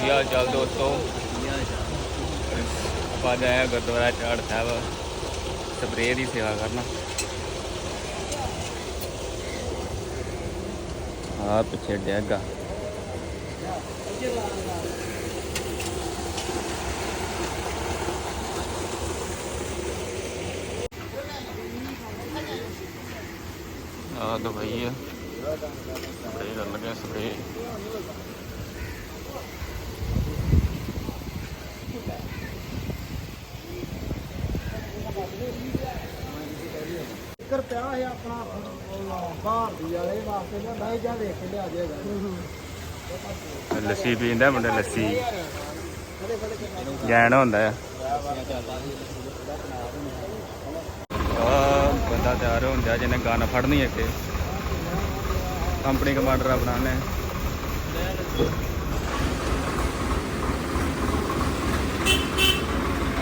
ਕੀ ਹਾਲ ਚਾਲ ਦੋਸਤੋ ਆਪਾਂ ਅੱਜ ਆਏ ਹਾਂ ਗੁਰਦੁਆਰਾ ਚਾੜ ਸਾਹਿਬ ਸਪਰੇਅ ਦੀ ਸੇਵਾ ਕਰਨ ਆ ਪਿੱਛੇ ਡੈਗਾ ਆ ਦਵਾਈ ਆ ਸਪਰੇਅ ਕਰਨ ਲੱਗੇ ਸਪਰੇਅ ਕਰ ਪਿਆ ਹੈ ਆਪਣਾ। ਬਾਹਰ ਦੀ ਵਾਲੇ ਵਾਸਤੇ ਨਾ ਬਹਿ ਜਾ ਵੇਖ ਕੇ ਲਿਆ ਜਾਏਗਾ ਲੱਸੀ ਪੀਂਦਾ ਮੁੰਡਾ ਲੱਸੀ। ਜੈਨ ਹੁੰਦਾ ਆ। ਆ ਬੰਦਾ ਤਿਆਰ ਹੁੰਦਾ ਜਿਹਨੇ ਗਨ ਫੜਨੀ ਇੱਥੇ। ਕੰਪਨੀ ਕਮਾਂਡਰ ਆਪਣਾ ਨੇ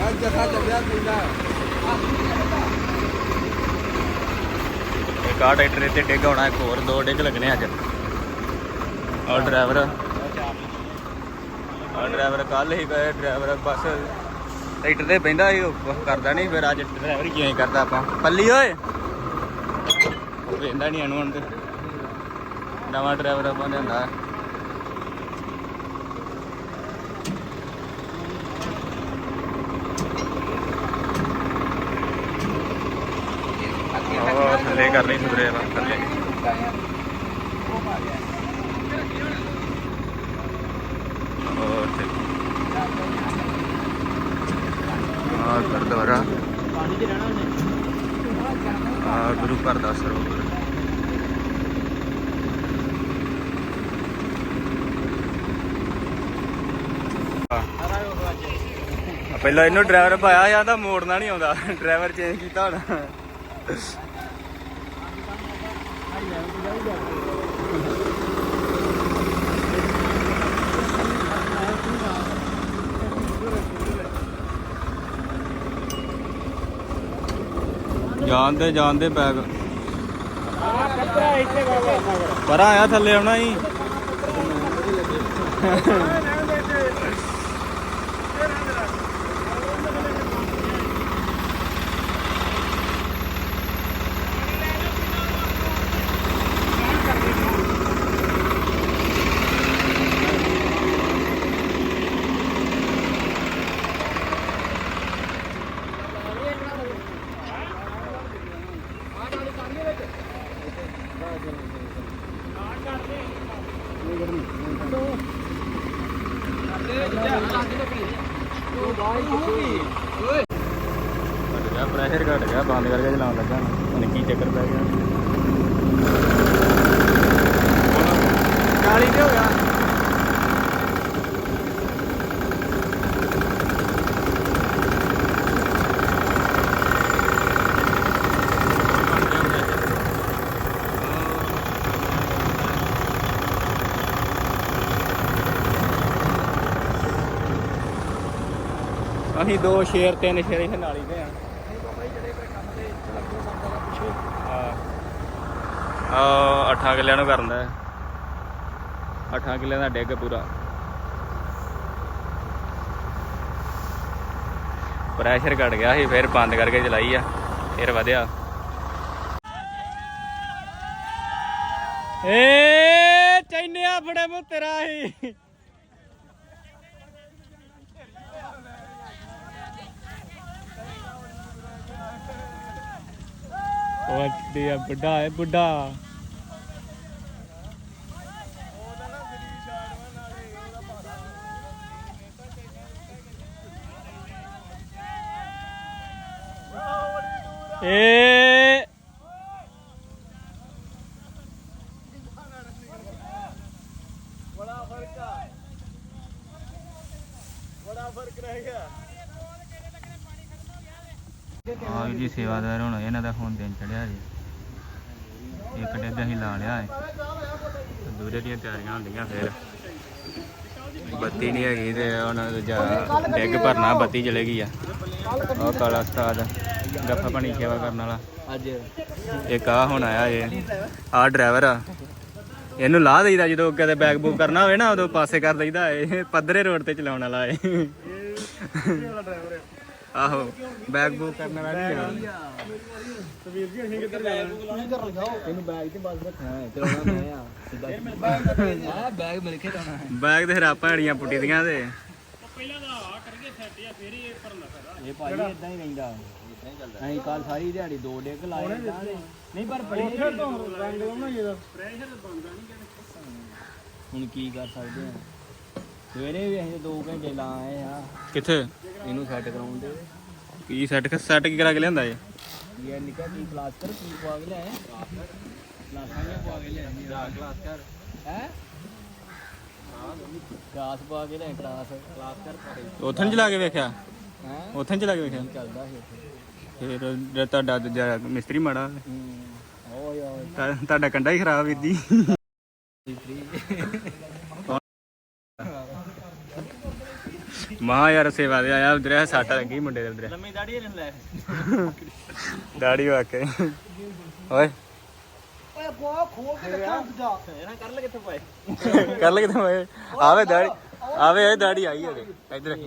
ਅੱਜ ਜਖਾ ਚੱਲਿਆ ਪਿੰਡਾ ਇੱਕ ਟਰੈਕਟਰ ਇੱਥੇ ਡਿੱਗ ਹੋਣਾ ਇੱਕ ਹੋਰ ਦੋ ਡਿੱਗ ਲੱਗਣੇ ਅੱਜ। ਔਰ ਡਰਾਈਵਰ ਆ ਡਰਾਈਵਰ ਕੱਲ ਹੀ ਗਏ, ਡਰਾਈਵਰ ਬਸ ਟਰੈਕਟਰ ਤੇ ਬਹਿੰਦਾ ਸੀ ਕਰਦਾ ਨਹੀਂ, ਫਿਰ ਅੱਜ ਡਰਾਈਵਰ ਹੀ ਕਰਦਾ ਆਪਾਂ। ਪੱਲੀ ਓਏ! ਬਹਿੰਦਾ ਨਹੀਂ ਅਣੂ ਤੇ। ਨਵਾਂ ਡਰਾਈਵਰ ਆਪਾਂ ਲਿਆਂਦਾ। ਉਹ ਥੱਲੇ ਕਰਨੀ ਸੁਧਰੇ ਥੱਲੇ ਹੋਰ ਤੇ ਆ ਗੁਰਦੁਆਰਾ। ਪਾਣੀ 'ਚ ਰਹਿਣਾ ਉਹਨੇ ਪਹਿਲਾਂ ਇਹਨੂੰ ਡਰਾਈਵਰ ਪਾਇਆ ਜਾਂ ਤਾਂ ਮੋੜਨਾ ਨਹੀਂ ਆਉਂਦਾ। ਡਰਾਈਵਰ ਚੇਂਜ ਕੀਤਾ ਹੋਣਾ। ਜਾਣਦੇ ਜਾਣਦੇ ਬੈਗ ਕੱਪੜਾ ਪਰ ਆਇਆ ਥੱਲੇ ਆਉਣਾ ਹੀ ਘਟ ਗਿਆ ਪ੍ਰੈਸ਼ਰ ਘਟ ਗਿਆ, ਬੰਦ ਕਰਕੇ ਚਲਾਉਣ ਲੱਗਾ। ਹੁਣ ਕੀ ਚੱਕਰ ਪੈ ਗਿਆ? 40 ਤੇ ਹੋ ਗਿਆ? ਅਸੀਂ ਦੋ ਸ਼ੇਰ, ਤਿੰਨ ਸ਼ੇਰ ਇਹ ਨਾਲੀ ਦੇ ਆ। ਆ 8 ਕਿੱਲਿਆਂ ਨੂੰ ਕਰਦਾ ਹੈ। 8 ਕਿੱਲਿਆਂ ਦਾ ਡਿੱਗ ਪੂਰਾ। ਪ੍ਰੈਸ਼ਰ ਘਟ ਗਿਆ ਸੀ, ਫਿਰ ਬੰਦ ਕਰਕੇ ਚਲਾਈ ਆ, ਫਿਰ ਵਧਿਆ। ਏ, ਚੈਨਿਆ ਫੜੇ ਮੂੰ ਤੇਰਾ ਹੀ ਵੱਡੀ ਆ, ਬੁੱਢਾ ਹੈ ਬੁੱਢਾ। ਏ। ਬੜਾ ਫ਼ਰਕ ਆ। ਬੜਾ ਫ਼ਰਕ ਰਹਿ ਗਿਆ। ਆ ਜੀ ਸੇਵਾਦਾਰ ਹੁਣ ਇਹਨਾਂ ਦਾ ਫੋਨ ਦਿਨ ਚੜਿਆ ਜੀ। ਇੱਕ ਡੱਗ ਅਸੀਂ ਲਾ ਲਿਆ ਹੈ ਦੂਰੇ ਦੀਆਂ ਤਿਆਰੀਆਂ ਹੁੰਦੀਆਂ ਫਿਰ। ਬੱਤੀ ਨਹੀਂ ਹੈਗੀ ਤੇ ਉਹਨਾਂ ਦਾ ਜਾ ਡੈਗ ਭਰਨਾ ਬੱਤੀ ਚਲੇ ਗਈ ਆ। ਉਹ ਕਾਲਾ ਉਸਤਾਦ ਗੱਫਾ ਪਾਣੀ ਸੇਵਾ ਕਰਨ ਵਾਲਾ। ਅੱਜ। ਇੱਕ ਆ ਹੁਣ ਆਇਆ ਏ ਆ ਡਰਾਈਵਰ ਆ। ਇਹਨੂੰ ਲਾ ਦੇਈਦਾ ਜਦੋਂ ਕਦੇ ਬੈਗ ਬੂਕ ਕਰਨਾ ਹੋਵੇ ਨਾ ਉਦੋਂ ਪਾਸੇ ਕਰ ਦਈਦਾ ਇਹ। ਪੱਧਰੇ ਰੋਡ ਤੇ ਚਲਾਉਣ ਵਾਲਾ ਏ ਆਹੋ ਬੈਗ ਬੂਕ ਕਰਨ ਵਾਲਾ ਨਹੀਂ ਆ। ਵੀਰ ਜੀ ਅਸੀਂ ਕਿੱਧਰ ਜਾਣਾ ਤੁਸੀਂ ਘਰ ਜਾਓ ਤੈਨੂੰ ਬੈਗ ਤੇ ਬਸ ਰੱਖਣਾ ਹੈ ਚਲਾਉਣਾ ਮੈਂ ਆ। ਸਿੱਧਾ ਆ ਬੈਗ ਮਿਲ ਕੇ ਹੈ। ਬੈਗ ਤੇ ਹਰਾ ਭੈੜੀਆਂ ਪੁੱਟੀ ਦੀਆਂ ਤੇ। ਇਹ ਭਾਈ ਇਦਾਂ ਹੀ ਰਹਿੰਦਾ। ਅਸੀਂ ਕੱਲ ਸਾਰੀ ਦਿਹਾੜੀ ਦੋ ਡੇਕ ਲਾਏ। ਨਹੀਂ ਪਰ ਬੜੀ ਰੰਗ ਉਹਨਾਂ ਜਿਹਦਾ ਹੁਣ ਕੀ ਕਰ ਸਕਦੇ ਆ? ਸਵੇਰੇ ਵੀ ਅਸੀਂ 2 ਘੰਟੇ ਲਾ ਆਏ ਆ। ਕਿੱਥੇ? ਇਹਨੂੰ ਸੈੱਟ ਕਰਾਉਣ ਦੇ। ਕੀ ਸੈੱਟ ਸੈੱਟ ਕੀ ਕਰਾ ਕੇ ਲਿਆਂਦਾ ਏ ਇਹ ਨਿਕਾ ਕੀ ਪਲਾਸਟਰ ਕੀ ਪਵਾ ਕੇ ਲਿਆਏ ਪਲਾਸਟਰ ਨੇ ਪਵਾ ਕੇ ਲਿਆਏ ਪਲਾਸਟਰ ਹੈ? ਕਲਾਸ ਪਵਾ ਕੇ ਲਿਆਏ ਕਲਾਸ ਪਲਾਸਟਰ ਪਾ ਉੱਥੇ ਨੀ ਚਲਾ ਕੇ ਵੇਖਿਆ? ਹੈ? ਉੱਥੇ ਨੀ ਚਲਾ ਕੇ ਵੇਖਿਆ? ਚੱਲਦਾ ਸੀ ਉੱਥੇ। ਫਿਰ ਜੇ ਤੁਹਾਡਾ ਦੂਜਾ ਮਿਸਤਰੀ ਮਾੜਾ ਹੂੰ ਓਏ ਓਏ ਤਾਂ- ਤੁਹਾਡਾ ਕੰਡਾ ਹੀ ਖਰਾਬ ਵੀਰ ਜੀ। ਮਾਂ ਯਾਰ ਸੇਵਾ ਦੇ ਆਇਆ ਉਧਰ ਸੱਟ ਲੱਗੀ ਮੁੰਡੇ ਦੇ ਉਧਰ। ਲੰਮੀ ਦਾੜੀ ਇਹਨੂੰ ਲੈ। ਦਾੜੀ ਵਾਕੇ ਓਏ। ਓਏ ਬੋ ਖੋਲ ਕੇ ਦੇਖਾਂ ਜਾ। ਇਹਨਾਂ ਕਰ ਲੈ ਕਿੱਥੇ ਪਏ। ਕਰ ਲੈ ਕਿਤੇ ਓਏ ਆਵੇ ਦਾੜੀ ਆਵੇ ਇਹ ਦਾੜੀ ਆਈ ਉਹਦੇ ਇੱਧਰ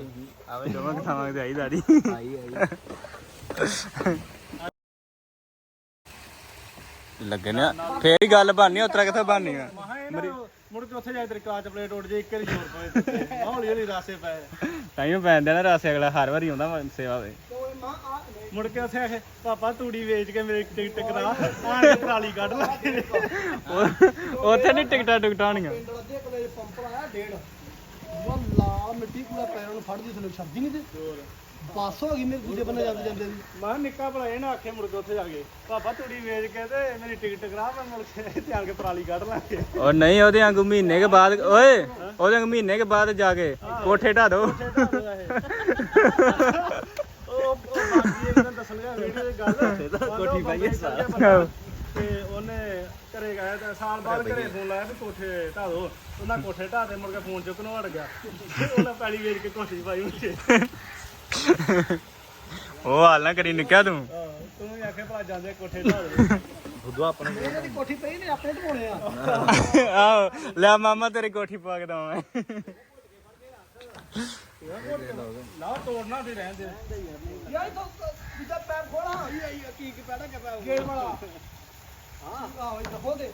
ਆਵੇ ਦੋਵਾਂ ਕਿਥਾਵਾਂ ਤੇ ਆਈ ਦਾੜੀ ਆਈ ਆਈ। ਲੱਗੇ ਨੇ ਫੇਰ ਹੀ ਗੱਲ ਬਣਨੀ ਉਤਰਾ ਕਿੱਥੇ ਬਣਨੀ ਆ? ਮੁੜ ਕੇ ਉੱਥੇ ਜਾ ਤੇਰੀ ਕਾਚ ਪਲੇਟ ਉੱਡ ਜੇ ਇੱਕ ਵਾਰੀ ਜ਼ੋਰ ਪਏ ਹੌਲੀ ਹੌਲੀ ਰਾਸੇ ਪਏ ਤਾਈਓ ਪੈਂਦੇ ਨਾ ਰਾਸੇ ਅਗਲਾ ਹਰ ਵਾਰੀ ਆਉਂਦਾ ਸੇਵਾ ਵੇ। ਮੁੜ ਕੇ ਉੱਥੇ ਆਖੇ ਪਾਪਾ ਤੂੜੀ ਵੇਚ ਕੇ ਮੇਰੀ ਟਿਕਟ ਕਰਾ ਆਣ ਟਰਾਲੀ ਕੱਢ ਲਾ। ਉੱਥੇ ਨਹੀਂ ਟਿਕਟਾਂ ਟੁਕਟਾਂ ਹੋਣੀਆਂ ਪਿੰਡ ਅੱਧੇ ਕੋਲੇ ਪੰਪ ਲਾਇਆ ਡੇਢ। ਵੱਲਾ ਮਿੱਟੀ ਕੂੜਾ ਪੈਰਾਂ ਨੂੰ ਫੜਦੀ ਥਲੇ ਛੱਡਦੀ ਨਹੀਂ ਤੇ। ਬੱਸ ਹੋ ਗਈ ਮੇਰੇ ਦੂਜੇ ਬੰਨੇ ਜਾਂਦੇ ਜਾਂਦੇ ਦੀ। ਮੈਂ ਨਿੱਕਾ ਭਲਾ ਇਹ ਨਾ ਆਖੇ ਮੁੜ ਕੇ ਉੱਥੇ ਜਾ ਕੇ ਪਾਪਾ ਤੂੜੀ ਵੇਚ ਕੇ ਤੇ ਮੇਰੀ ਟਿਕਟ ਕਰਾ ਮੈਂ ਮੁੜ ਕੇ ਇੱਥੇ ਆਣ ਕੇ ਟਰਾਲੀ ਕੱਢ ਲਾਂਗੇ। ਉਹ ਨਹੀਂ ਉਹਦੇ ਵਾਂਗੂ ਮਹੀਨੇ ਕੇ ਬਾਅਦ ਓਏ ਉਹਦੇ ਵਾਂਗੂ ਮਹੀਨੇ ਕੇ ਬਾਅਦ ਜਾ ਕੇ ਕੋਠੇ ਢਾ ਦੋ। ਉਹ ਉਹ ਬਾਕੀ ਇਹ ਮੈਨੂੰ ਦੱਸਣ ਗਿਆ ਵੀਡੀਓ ਦੀ ਗੱਲ। ਕੋਠੀ ਪਾਈਏ ਤੇ ਉਹਨੇ ਘਰੇ ਗਿਆ ਤੇ ਸਾਲ ਬਾਅਦ ਘਰੇ ਫੋਨ ਲਾਇਆ ਵੀ ਕੋਠੇ ਢਾ ਦੋ। ਉਹਨਾਂ ਕੋਠੇ ਢਾ ਦੇ ਮੁੜ ਕੇ ਫੋਨ ਚੁੱਕ ਨੂੰ ਹਟ ਗਿਆ। ਤੇ ਉਹਨਾਂ ਪੈਲੀ ਵੇਚ ਕੇ ਕੋਠੀ ਪਾਈ ਮੁੱਛੇ ਉਹ ਹਾਲ ਨਾ ਕਰੀ, ਨਿਕਿਆ ਤੂੰ। ਤੂੰ ਵੀ ਆਖੇ ਭਲਾ ਜਾਂਦੇ ਕੋਠੇ ਢਾ ਦੇ ਬੁੱਧੂ ਆਪਣੇ ਇਹਨਾਂ ਦੀ ਕੋਠੀ ਪਈ ਨੇ ਆਪਣੇ ਢੋਣੇ ਆ ਆਹੋ, ਲੈ ਮਾਮਾ ਤੇਰੀ ਕੋਠੀ ਪਾ ਕੇ ਦਵਾਂ ਨਾ ਤੋੜਨਾ ਤੇ ਰਹਿਣ ਦੇ ਯਾਰ ਤੂੰ ਜਿੱਦਾਂ ਪੈਰ ਖੋਲਾ ਆਈ ਆਈ ਕੀ ਕੀ ਪੈੜਾ ਕੇ ਪੈਰ ਗੇੜ ਵਾਲਾ ਹਾਂ ਆਹ ਇਹ ਖੋਲ ਦੇ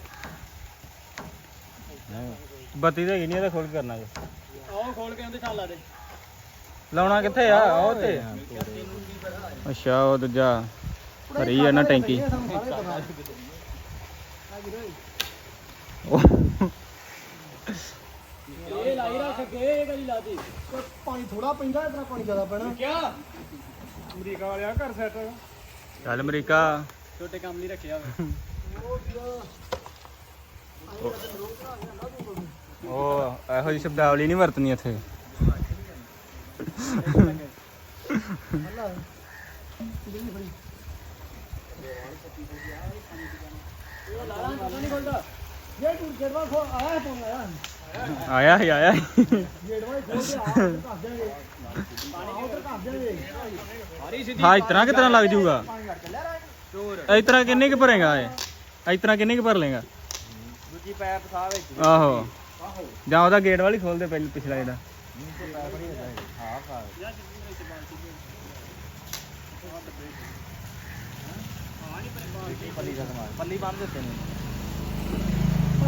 ਬੱਤੀ ਤਾਂ ਹੈਗੀ ਨਹੀਂ ਇਹਦਾ ਖੋਲ ਕਰਨਾ ਜੀ। ਆਹ ਖੋਲ ਕੇ ਉਹਦੇ ਚੱਲ ਦੇ ਲਾਉਣਾ ਕਿੱਥੇ ਆ? ਉਹ ਤੇ ਅੱਛਾ ਉਹ ਦੂਜਾ। ਭਰੀ ਆ ਨਾ ਟੈਂਕੀ। ਇਹ ਲਾਈ ਰੱਖ ਕੇ ਇਹ ਕਦੀ ਲਾਦੀ ਪਾਣੀ ਥੋੜਾ ਪੈਂਦਾ ਇਤਨਾ ਪਾਣੀ ਜ਼ਿਆਦਾ ਪੈਣਾ। ਕੀ ਅਮਰੀਕਾ ਵਾਲਿਆ ਘਰ ਸੈੱਟ ਚੱਲ ਅਮਰੀਕਾ। ਛੋਟੇ ਕੰਮ ਲਈ ਰੱਖਿਆ ਉਹ ਇਹੋ ਜਿਹੀ ਸ਼ਬਦਾਵਲੀ ਨਹੀਂ ਵਰਤਣੀ ਇੱਥੇ। ਆਇਆ ਹੀ ਆਇਆ ਜਾਗੇ ਜਾਗੇ ਹਾਂ ਇਤਨਾ ਕਿਤਨਾ ਲੱਗ ਰਾਂ ਚੋਰ ਇਤਨਾ ਕਿੰਨੇ ਕੁ ਭਰੇਗਾ ਇਹ? ਇਤਨਾ ਕਿੰਨੇ ਕੁ ਭਰ ਲੇਗਾ ਦੂਜੀ ਪੈਪ ਸਾਹ ਵਿੱਚ। ਆਹੋ। ਜਾਂ ਉਹਦਾ ਗੇਟ ਵਾਲੀ ਖੋਲ ਦੇ ਪਹਿਲੇ ਪਿਛਲਾ ਜਿਹੜਾ। ਪੱਲੀ ਪੱਲੀ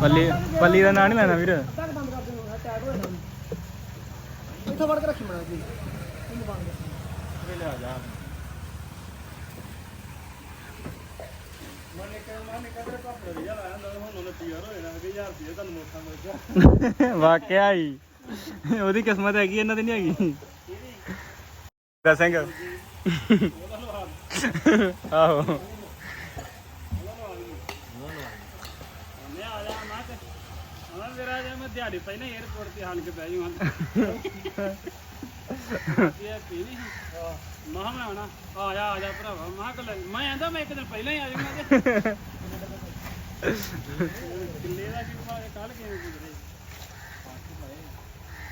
ਪੱਲੀ ਪੱਲੀ ਦਾ ਨਾਂ ਨਹੀਂ ਲੈਣਾ ਵੀਰ। ਤੱਕ ਬੰਦ ਕਰ ਦੇਣਾ ਟੈਗ ਹੋਇਆ ਇੱਥੇ ਵੜ ਕੇ ਰੱਖੀ ਮੜਾ ਜੀ। ਇਹਨੂੰ ਬੰਦ ਕਰ ਵੇਲੇ ਆ ਜਾ ਮਨੇ ਕਹਿੰਦਾ ਮਨੇ ਕਹਿੰਦਾ ਕੱਪੜੇ ਦੀ ਨਾ ਕਿ ਯਾਰ ਰੁਪਏ ਤੁਹਾਨੂੰ ਮੋਟਾ ਮਿਲ ਗਿਆ ਵਾਕਿਆ ਹੀ। ਉਹਦੀ ਕਿਸਮਤ ਹੈਗੀ ਇਹਨਾਂ ਦੀ ਨਹੀਂ ਹੈਗੀ। ਦਾ ਸਿੰਘ। ਆਹੋ। ਮੇਰਾ ਜੇ ਮੈਂ ਦਿਹਾੜੀ ਪਹਿਲਾਂ 에어ਪੋਰਟ ਤੇ ਹਾਲ ਕੇ ਬਹਿ ਜੂ ਹਾਂ ਇਹ ਪੀਣੀ ਸੀ ਮਹਾ ਮੈਂ ਆਉਣਾ ਆ ਜਾ ਆ ਜਾ ਭਰਾਵਾ ਮਹਾ ਕੱਲ ਮੈਂ ਆਂਦਾ ਮੈਂ ਇੱਕ ਦਿਨ ਪਹਿਲਾਂ ਹੀ ਆ? ਜਾਊਂਗਾ ਕਿੱਲੇ ਦਾ ਕੀ ਪਾ ਕੱਲ ਕਿਵੇਂ ਗੁਜ਼ਰੇ?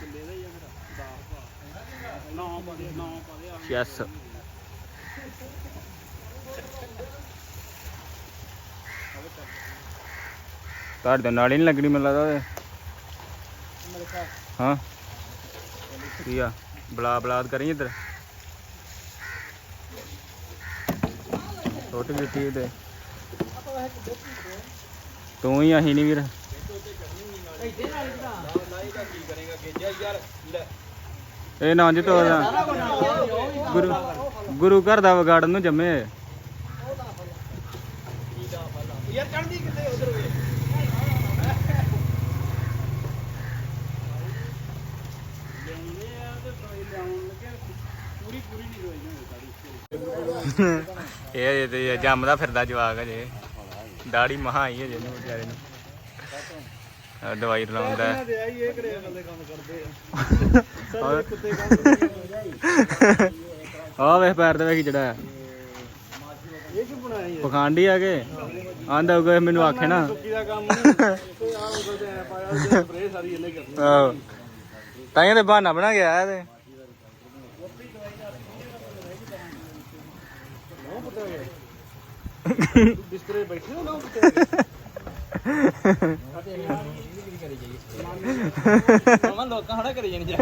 ਕਿੱਲੇ ਦਾ ਹੀ ਆ ਮੇਰਾ 10 ਪਾ ਨੌ ਪਾ ਦੇ ਨੌ ਪਾ ਦੇ ਆ ਯੈਸ ਘਰ ਦੇ ਨਾਲ ਹੀ ਨਹੀਂ ਲੱਗਣੀ ਮੈਨੂੰ ਲੱਗਦਾ ਉਹਦੇ ਹਾਂ। ਕੀ ਆ? ਬਲਾ ਬਲਾਦ ਕਰੀ ਇੱਧਰ? ਟੁੱਟ ਗਈ ਟੀ ਤੇ ਤੂੰ ਹੀ ਆਹੀ ਨਹੀਂ ਵੀਰ। ਇਹ ਨਾ ਜੀ ਤੋ ਗੁਰੂ ਗੁਰੂ ਘਰ ਦਾ ਵਿਗਾੜਨ ਨੂੰ ਜੰਮੇ। ਯਾਰ ਚੜਦੀ ਕਿੱਥੇ ਉਧਰ ਵੇ ਇਹ ਅਜੇ ਜੰਮਦਾ ਫਿਰਦਾ ਜਵਾਕ ਅਜੇ। ਦਾੜੀ ਮਹਾ ਆਈ ਹੈ ਜਿਹਨੂੰ ਵਿਚਾਰੇ ਨੂੰ ਦਵਾਈ ਲਾਉਂਦਾ ਆਈ ਇਹ ਕਰੇ ਬੰਦੇ ਕੰਮ ਕਰਦੇ ਆ? ਸਾਰੇ ਕੁੱਤੇ ਕੰਮ ਆ। ਵੇਖ ਪੈਰ ਦੇ ਵੇਖ ਜਿਹੜਾ ਇਹ ਕੀ ਬਣਾਇਆ ਯਾਰ ਪਖੰਡੀ ਆ ਕੇ। ਆਂਦਾ ਹੋਊਗਾ ਮੈਨੂੰ ਆਖੇ ਨਾ। ਸੁੱਕੀ ਦਾ ਕੰਮ ਤੇ ਆਹ ਉਧਰ ਤੇ ਐ ਪਾਇਆ ਉਹਦੇ ਸਪਰੇ ਸਾਰੀ ਇਹਨੇ ਕਰਨੀ। ਆਹੋ। ਤਾਂ ਇਹ ਤੇ ਬਹਾਨਾ ਬਣਾ ਕੇ ਆਇਆ ਤੇ। ਬਿਸਤਰੇ ਬੈਠੇ ਹੋ ਨੋ ਪੁੱਤੇ ਮਮਾ ਲੋਕਾਂ ਹਣਾ ਕਰੀ ਜਾਣੀ ਜਾ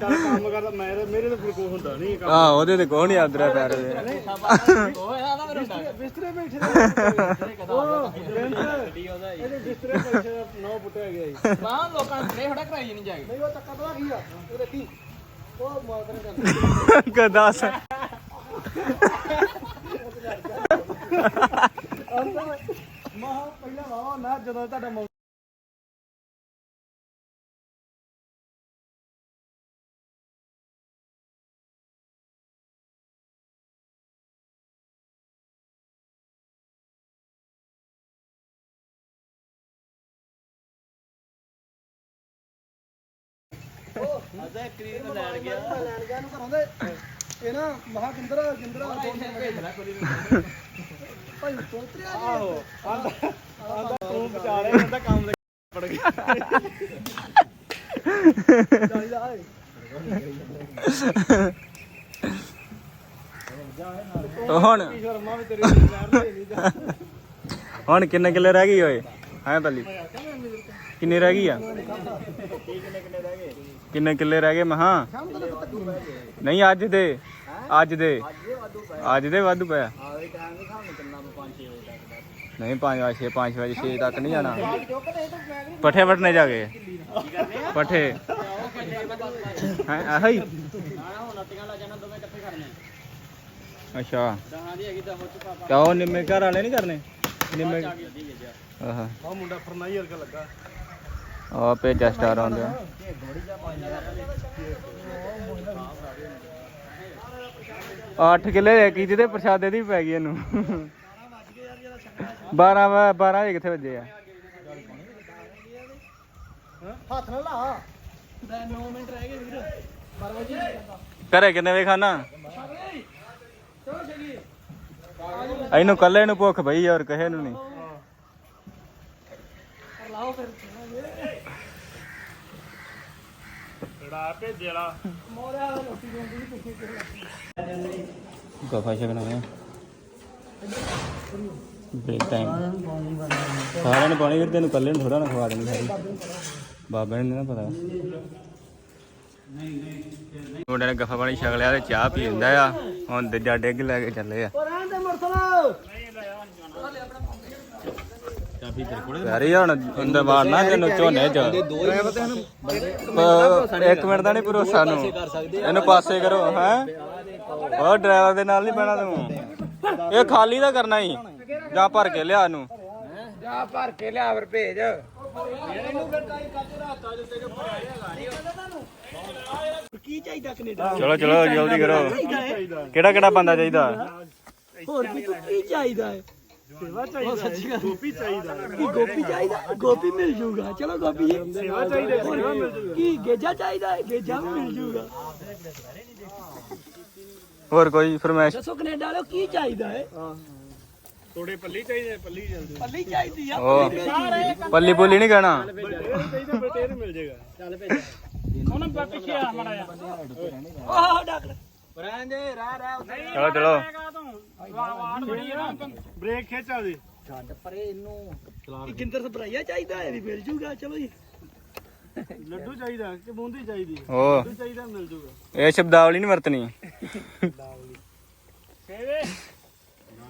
ਚੱਲ ਕੰਮ ਕਰਦਾ ਮੇਰੇ ਮੇਰੇ ਤਾਂ ਫਿਰ ਕੋਈ ਹੁੰਦਾ ਨਹੀਂ ਕੰਮ ਆ ਉਹਦੇ ਤੇ ਕੋਹ ਨਹੀਂ ਆਦਰਾ ਪੈਰ ਦੇ। ਬਿਸਤਰੇ ਬੈਠੇ ਉਹ ਇਹਦੇ ਬਿਸਤਰੇ ਬੈਠੇ ਨੋ ਪੁੱਤੇ ਗਏ ਮਾਂ ਲੋਕਾਂ ਨੇ ਹੜਾ ਕਰਾਈ ਜਾਣੀ ਜਾ ਨਹੀਂ ਉਹ ਤੱਕਾ ਤਾਂ ਕੀ ਆ ਉਹ ਦੇਖੀ ਉਹ ਮਾਰ ਕਰ ਕਦਾਸ ਮਹਾ ਪਹਿਲਾਂ ਵਾਵਾ ਨਾ ਜਦੋਂ ਤੁਹਾਡਾ ਮੌ- ਅਜਾ ਕਰੀ ਤੋਂ ਲੈਣ ਗਿਆ। ਲੈਣ ਗਿਆ ਨੂੰ ਘਰੋਂ ਦੇ। ਇਹ ਨਾ ਮਹਾ ਗਿੰਦਰਾ ਗਿੰਦਰਾ ਭਾਈ ਤੋਤਰਿਆ ਆਹੋ ਆਂਦਾ ਆਂਦਾ ਤੂੰ ਵਿਚਾਰੇ ਕਹਿੰਦਾ ਕੰਮ ਦੇ ਪੜ ਗਿਆ। ਚਾਹੀਦਾ ਏ ਹੁਣ ਕੀ ਸ਼ਰਮਾ ਵੀ ਤੇਰੇ ਲੈਣ ਦੇ ਨਹੀਂ ਜਾ। ਹੁਣ ਕਿੰਨੇ ਕਿੱਲੇ ਰਹਿ ਗਈ ਓਏ? ਹਾਂ ਬੱਲੀ? ਕਿੰਨੇ ਰਹਿ ਗਈ ਆ? ਕਿੰਨੇ ਕਿੱਲੇ ਰਹਿ ਗਏ? ਮਹਾ ਨਹੀਂ ਅੱਜ ਦੇ। ਅੱਜ ਦੇ? ਅੱਜ ਦੇ ਵਾਧੂ ਪਿਆ। ਆਵੇ ਟਾਈਮ ਨਹੀਂ ਖਾਣੇ ਕਿੰਨਾ 5-6 ਵਜੇ ਤੱਕ ਨਹੀਂ 5 ਵਜੇ 5 ਵਜੇ 6 ਤੱਕ ਨਹੀਂ ਜਾਣਾ। ਪੱਠੇ ਵਟਨੇ ਜਾ ਕੇ। ਪੱਠੇ। ਹੈ, ਆਹੀ। ਅੱਛਾ। ਕਿਉਂ, ਨਿੰਮੇ ਘਰ ਵਾਲੇ ਨਹੀਂ ਕਰਨੇ? ਨਿੰਮੇ ਆ ਗਈ ਆਹ ਆ ਮੁੰਡਾ ਫਰਨਾਈ ਵਰਗਾ ਲੱਗਾ ਆ ਭੇਜਾ ਸਟਾਰ ਆਉਂਦੇ ਅੱਠ ਕਿੱਲੇ ਕੀ ਜਿਹਦੇ ਪ੍ਰਸ਼ਾਦੇ ਦੀ ਪੈ ਗਈ ਇਹਨੂੰ। 12 ਵਾ 12 ਵਜੇ ਕਿੱਥੇ ਵੱਜੇ ਆ? ਹੱਥ ਨਾਲ ਲਾ। 9 ਮਿੰਟ ਰਹਿ ਗਏ ਵੀਰ ਘਰੇ ਕਿੰਨੇ ਵੇ ਖਾਣਾ? ਇਹਨੂੰ ਕੱਲੇ ਨੂੰ ਭੁੱਖ ਪਈ ਔਰ ਕਹੇ ਨੂੰ ਨਹੀਂ। ੜਾ ਭੇਜੇਲਾ ਗਫਾ ਛਕਣਾ ਹੈ। ਬ੍ਰੇਕ ਟਾਈਮ ਸਾਰਿਆਂ ਨੂੰ ਪਾਣੀ ਫਿਰ ਤੈਨੂੰ ਕੱਲੇ ਨੂੰ ਥੋੜਾ ਨਾ ਖਵਾ ਦੇਣੀ ਸਾਰੀ। ਬਾਬੇ ਨੂੰ ਨਾ ਪਤਾ। ਮੁੰਡੇ ਨੇ ਗਫਾ ਪਾਣੀ ਛਕ ਲਿਆ ਤੇ ਚਾਹ ਪੀ ਲੈਂਦਾ ਆ। ਹੁਣ ਦੂਜਾ ਡਿੱਗ ਲੈ ਕੇ ਚੱਲੇ ਆ। ਯਾਰੀ ਹੁਣ ਅੰਦਰ ਮਾਰਨਾ ਤੈਨੂੰ ਝੋਨੇ ਚ। ਪ- ਇੱਕ ਮਿੰਟ ਦਾ ਨਹੀਂ ਭਰੋਸਾ ਨੂੰ ਇਹਨੂੰ ਪਾਸੇ ਕਰੋ ਹੈ? ਉਹ ਡਰਾਈਵਰ ਦੇ ਨਾਲ ਨਹੀਂ ਪੈਣਾ ਤੂੰ। ਇਹ ਖਾਲੀ ਦਾ ਕਰਨਾ ਹੀ। ਜਾਂ ਭਰ ਕੇ ਲਿਆ ਇਹਨੂੰ। ਜਾ ਭਰ ਕੇ ਲਿਆ ਫਿਰ ਭੇਜ। ਕੀ ਚਾਹੀਦਾ ਕੈਨੇਡਾ ਚਲੋ ਚਲੋ ਜਲਦੀ ਕਰੋ। ਕਿਹੜਾ ਕਿਹੜਾ ਬੰਦਾ ਚਾਹੀਦਾ? ਹੋਰ ਵੀ ਤੂੰ ਕੀ ਚਾਹੀਦਾ ਹੈ? ਸੇਵਾ ਚਾਹੀਦਾ ਗੋਪੀ ਚਾਹੀਦਾ ਕੀ ਗੋਪੀ ਚਾਹੀਦਾ? ਗੋਪੀ ਮਿਲ ਜੂਗਾ। ਚਲੋ ਗੋਪੀ। ਜੀ ਸੇਵਾ ਚਾਹੀਦੀ ਸੇਵਾ ਮਿਲ ਜੂਗਾ। ਕੀ ਗੇਜਾ ਚਾਹੀਦਾ ਹੈ? ਗੇਜਾ ਵੀ ਮਿਲ ਜੂਗਾ। ਹੋਰ ਕੋਈ ਫਰਮਾਇਸ਼? ਦੱਸੋ ਕੈਨੇਡਾ ਵਾਲਿਓ ਕੀ ਚਾਹੀਦਾ ਹੈ? ਥੋੜੇ ਪੱਲੀ ਚਾਹੀਦੇ ਪੱਲੀ ਜਲਦੀ। ਪੱਲੀ ਚਾਹੀਦੀ ਆ। ਪੱਲੀ ਪੁੱਲੀ ਨਹੀਂ ਕਹਿਣਾ? ਚਾਹੀਦਾ ਬਟੇਰ ਮਿਲ ਜਾਏਗਾ ਚੱਲ ਭੇਜ ਉਹਨੂੰ ਪਿੱਛੇ ਆ ਮੜਾ ਆਹ ਡਾਕਟਰ। ਚਲੋ ਚਲੋ। ਬ੍ਰੇਕ ਖਿੱਚ ਆ ਦੇ ਛੱਡ ਪਰੇ ਇਹਨੂੰ। ਕਿੰਦਰ ਸਪਰਾਈਆ ਚਾਹੀਦਾ ਹੈ ਵੀ ਮਿਲ ਜੂਗਾ ਚਲੋ ਜੀ। ਲੱਡੂ ਚਾਹੀਦਾ ਕਿ ਬੂੰਦੀ ਚਾਹੀਦੀ ਓ। ਲੱਡੂ ਚਾਹੀਦਾ ਮਿਲ ਜੂਗਾ। ਇਹ ਸ਼ਬਦਾਵਲੀ ਨਹੀਂ ਵਰਤਣੀ। ਸੇਵੇ।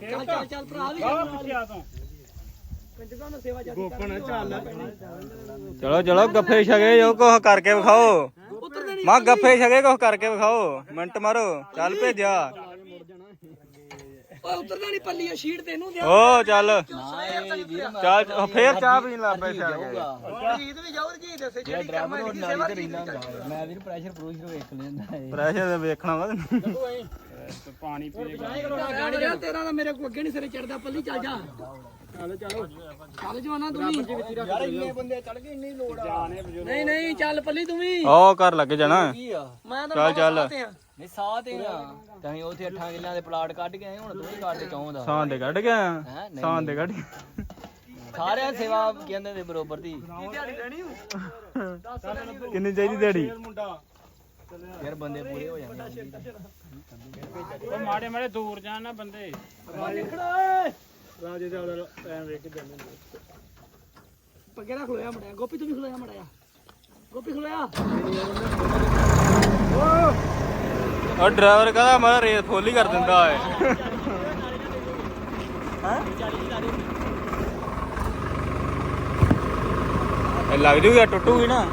ਚੱਲ ਚੱਲ ਚੱਲ ਭਰਾ ਵੀ ਆ ਪਿੱਛੇ ਆ ਤੂੰ। ਕੰਜਕਾਂ ਦਾ ਸੇਵਾ ਜਾਰੀ ਗੋਪਨ ਚੱਲ। ਚਲੋ ਚਲੋ ਗੱਫੇ ਛਗੇ ਜੋ ਕੁਛ ਕਰਕੇ ਵਿਖਾਓ। ਮਾਂ ਗੱਫੇ ਛਗੇ ਕੁਛ ਕਰਕੇ ਵਿਖਾਓ ਮਿੰਟ ਮਾਰੋ ਚੱਲ ਭੇਜਿਆ। ਓਏ ਉੱਤਰ ਦਾ ਨਹੀਂ ਪੱਲੀ ਸ਼ੀਟ ਤੈਨੂੰ ਦੇ ਓ ਚੱਲ। ਚੱਲ ਫੇਰ ਚਾਹ ਪੀਣ ਲੱਗ ਪਏ ਛੜ ਗਏ ਜੀਤ ਵੀ ਜਾਊ ਜੀ ਦੱਸੇ ਜਿਹੜੀ ਕੰਮ ਹੈ ਦੀ ਸੇਵਾ ਤੇ ਮੈਂ ਵੀਰ ਪ੍ਰੈਸ਼ਰ ਪ੍ਰੂਸ਼ਰ ਵੇਖ ਲੈਂਦਾ ਪ੍ਰੈਸ਼ਰ ਵੇਖਣਾ ਵਾ ਪਾਣੀ ਪੀ ਤੇਰਾ ਤਾਂ ਮੇਰੇ ਕੋ ਅੱਗੇ ਨਹੀਂ ਸਿਰੇ ਚੜਦਾ। ਪੱਲੀ ਚੱਲ ਜਾ। ਚਲੋ ਚਲੋ। ਚੱਲ ਜਵਾਨਾ ਤੂੰ ਵੀ। ਯਾਰ ਇੰਨੇ ਬੰਦੇ ਚੜ ਗਏ ਇੰਨੀ ਲੋੜ ਆ। ਨਹੀਂ ਨਹੀਂ ਚੱਲ ਪੱਲੀ ਤੂੰ ਵੀ। ਓ ਕਰ ਲੱਗ ਜਾਣਾ। ਕੀ ਆ? ਮੈਂ ਤਾਂ ਚੱਲ, ਚੱਲ। ਬਹੁਤ ਆ। ਨਹੀਂ ਸਾਹ ਤੇ ਆ ਤਹੀਂ ਉਥੇ 8 ਕਿੱਲਿਆਂ ਦੇ ਪਲਾਟ ਕੱਢ ਕੇ ਆਏ ਹੁਣ ਤੂੰ ਵੀ ਕੱਢ ਚਾਹੁੰਦਾ ਸਾਂ ਦੇ ਕੱਢ ਨਹੀਂ ਸਾਂ ਦੇ ਕੱਢ ਸਾਰਿਆਂ ਸੇਵਾ ਕਹਿੰਦੇ ਦੇ ਬਰੋਬਰ ਦੀ। ਦਿਹਾੜੀ ਲੈਣੀ? ਹੂੰ ਕਿੰਨੀ ਚਾਹੀਦੀ ਦਿਹਾੜੀ? ਮੁੰਡਾ। ਯਾਰ ਬੰਦੇ ਪੂਰੇ ਹੋ ਜਾਂਦੇ ਉਹ ਮਾੜੇ ਮਾੜੇ ਦੂਰ ਜਾਣ ਨਾ ਬੰਦੇ। ਰਾਜੇ ਦਾ ਟਾਈਮ ਵੇਖ ਕੇ ਜਾਂਦੇ ਨੇ। ਪੱਗੇ ਨਾਲ ਖਲੋਇਆ ਮੜਿਆ ਗੋਪੀ ਤੂੰ ਵੀ ਖਲੋਇਆ ਮੜਿਆ ਗੋਪੀ ਖਲੋਇਆ। ਉਹ ਡਰਾਈਵਰ ਕਹਿੰਦਾ ਮੈਂ ਰੇਸ ਫੁੱਲ ਹੀ ਕਰ ਦਿੰਦਾ ਏ ਇਹ ਲੱਗ ਜੂਗਾ ਟੁੱਟੂਗੀ ਨਾ।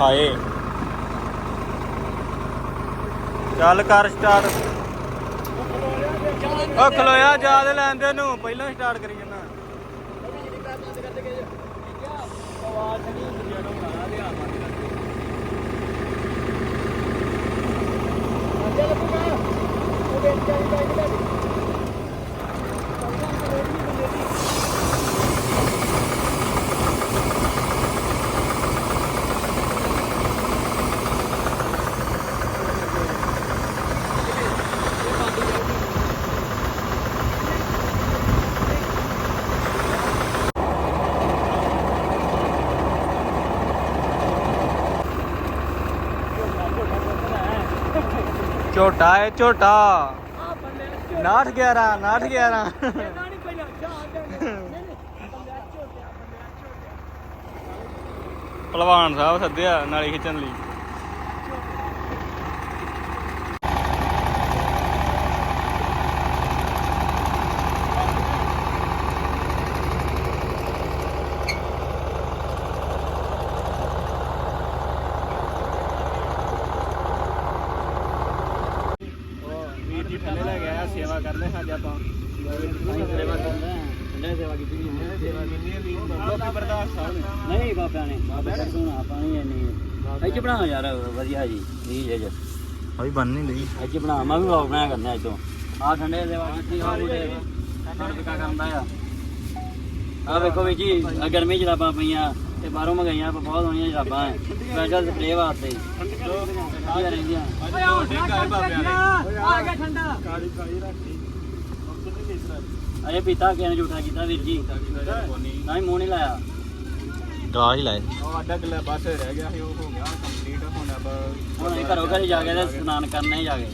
ਹਾਏ ਚੱਲ ਕਰ ਸਟਾਰਟ ਉਹ ਖਲੋਇਆ ਜਾਦ ਲੈਂਦੇ ਨੂੰ। ਪਹਿਲਾਂ ਸਟਾਰਟ ਕਰੀ ਜੰਨਾ ਝੋਟਾ ਏ, ਝੋਟਾ। 9 11 9 11 ਨਹੀਂ ਪਹਿਲਾਂ ਜਾ ਪਹਿਲਵਾਨ ਸਾਹਿਬ ਸੱਦਿਆ ਨਾਲੇ ਖਿੱਚਣ ਲਈ ਵੀਰ ਜੀ ਥੱਲੇ ਲੈ ਗਿਆ ਸੇਵਾ ਕਰਦੇ ਅੱਜ ਆਪਾਂ ਸੇਵਾ ਕਰਦਾ ਠੰਡੇ ਸੇਵਾ ਕੀਤੀ ਨਹੀਂ ਸੇਵਾ ਕਿੰਨੀ ਹੈ ਵੀਰ ਬਾਬਾ ਬਰਦਾਸ਼ਤ ਸਾਹਿਬ ਨੇ ਨਹੀਂ ਬਾਬਿਆਂ ਨੇ ਬਾਬੇ ਦਾ ਸੋਨਾ ਪਾਣੀ ਨਹੀਂ ਇੱਥੇ ਬਣਾ ਯਾਰ ਵਧੀਆ ਜੀ ਇਹ ਜੇ। ਹੋਈ ਬਣ ਨਹੀਂ ਲਈ ਇੱਥੇ ਬਣਾ ਮੈਂ ਵੀ ਵਲੌਗ ਬਣਾਇਆ ਕਰਨਾ ਅੱਜ ਤੋਂ ਆ ਠੰਡੇ ਸੇਵਾ ਕੀਤੀ ਆ ਮੁੰਡੇ ਸਰਟੀਫਿਕਾ ਕਰਦਾ ਆ। ਆ ਵੇਖੋ ਵੀ ਜੀ ਆਹ ਗਰਮੀ ਜਰਾਬਾਂ ਪਈਆਂ ਤੇ ਬਾਹਰੋਂ ਮੰਗਾਈਆਂ ਆਪਾਂ ਬਹੁਤ ਹੋਣੀਆਂ ਜਰਾਬਾਂ ਸਪੈਸ਼ਲ ਸਪਰੇ ਵਾਸਤੇ। ਆ ਰਹਿੰਦੀਆਂ। ਓਏ ਆ ਠੰਡਾ ਆ ਗਿਆ ਠੰਡਾ। ਕਾਲੀ ਕਾਲੀ ਰੱਖੀ ਉੱਧਰ ਨਹੀਂ ਦਿਸਦਾ ਅਜੇ ਪੀਤਾ ਕਿਹਨੇ ਝੂਠਾ ਕੀਤਾ ਵੀਰ ਜੀ। ਨਾ ਹੀ ਮੂੰਹ ਨਹੀਂ ਲਾਇਆ। ਗਲਾਸ ਹੀ ਲਾਏ। ਉਹ ਅੱਧਾ ਕਿੱਲਾ ਬਸ ਰਹਿ ਗਿਆ ਸੀ ਉਹ ਹੋ ਗਿਆ। ਹੁਣ ਘਰੋਂ ਘਰੇ ਜਾ ਕੇ ਤੇ ਇਸ਼ਨਾਨ ਕਰਨਾ ਹੀ ਜਾ ਕੇ।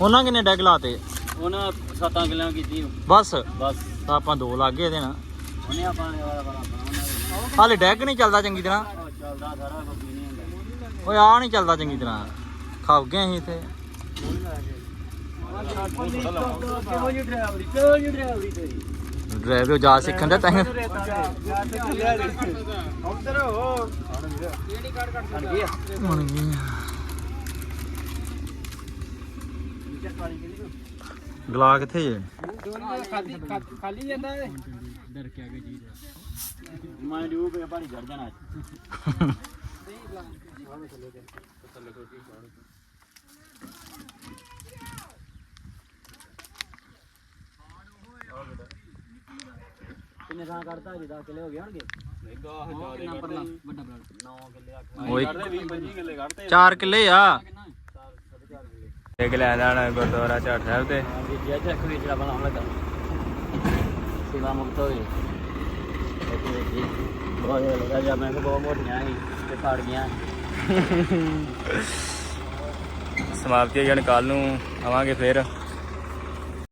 ਉਹਨਾਂ ਕਿੰਨੇ ਡੈਗ ਲਾਤੇ? ਉਹਨਾਂ ਸੱਤਾਂ ਕਿੱਲਿਆਂ ਕੀਤੀ ਬਸ? ਬਸ। ਤਾਂ ਆਪਾਂ ਦੋ ਲੱਗ ਗਏ ਇਹਦੇ ਨਾਲ। ਉਹਨੇ ਆਪਾਂ ਹਾਲੇ ਡੈਗ ਨਹੀਂ ਚੱਲਦਾ ਚੰਗੀ ਤਰ੍ਹਾਂ। ਉਹ ਚੱਲਦਾ ਸਾਰਾ ਕੁਝ ਨਹੀਂ ਹੁੰਦਾ। ਓਏ ਆ ਨਹੀਂ ਚੱਲਦਾ ਚੰਗੀ ਤਰ੍ਹਾਂ। ਖਾਵ ਗਏ ਅਸੀਂ ਇੱਥੇ। ਕਿਹੋ ਜਿਹੀ ਡਰਾਈਵਰੀ ਕਿਹੋ ਜਿਹੀ ਡਰਾਈਵਰੀ ਤੇਰੀ? ਡਰਾਈਵਰ ਜਾ ਸਿੱਖਣ ਦਾ ਤਾਂ ਉੱਧਰ ਹੋ ਛੱਡ ਗਈ ਆ ਹੁਣ ਗਲਾ ਕਿੱਥੇ ਜੇ ਖਾਲੀ ਜਾਂਦਾ ਏ ਡਰ ਕੇ ਆ ਗਈ ਚੀਜ਼ ਮੈਂ ਡਿਊ ਪੇ ਪਾਣੀ ਚੜ ਜਾਣਾ ਅੱਜ। ਕਿੰਨੇ ਥਾਂ ਕੱਢਤਾ? ਜੀ 10 ਕਿੱਲੇ ਹੋ ਗਏ ਹੋਣਗੇ। ਨੰਬਰ ਲਾ ਵੱਡਾ ਬਰਾੜ 9 ਕਿੱਲੇ ਅੱਠ ਓਏ। 20 25 ਕਿੱਲੇ ਕੱਢਤੇ 4 ਕਿੱਲੇ ਆ। ਇੱਕ ਲੈ ਜਾਣਾ ਗੁਰਦੁਆਰਾ ਝਾੜ ਸਾਹਿਬ ਤੇ। ਹਾਂ ਵੀ ਜੇ ਚੱਕ ਵੀ ਜਿਹੜਾ ਬਣਾਉਣ ਲੱਗਾ। ਸੇਵਾ ਮੁਕਤ ਹੋਏ। ਇੱਥੇ ਵੇਖੀ ਬਹੁਤ ਲੱਗਾ। ਜਾਂ ਮੈਂ ਕਿਹਾ ਬਹੁਤ ਮੋਟੀਆਂ ਸੀ ਤੇ ਫੜ ਗਿਆ ਸਮਾਪਤੀ ਜਣ ਕੱਲ ਨੂੰ ਆਵਾਂਗੇ ਫਿਰ।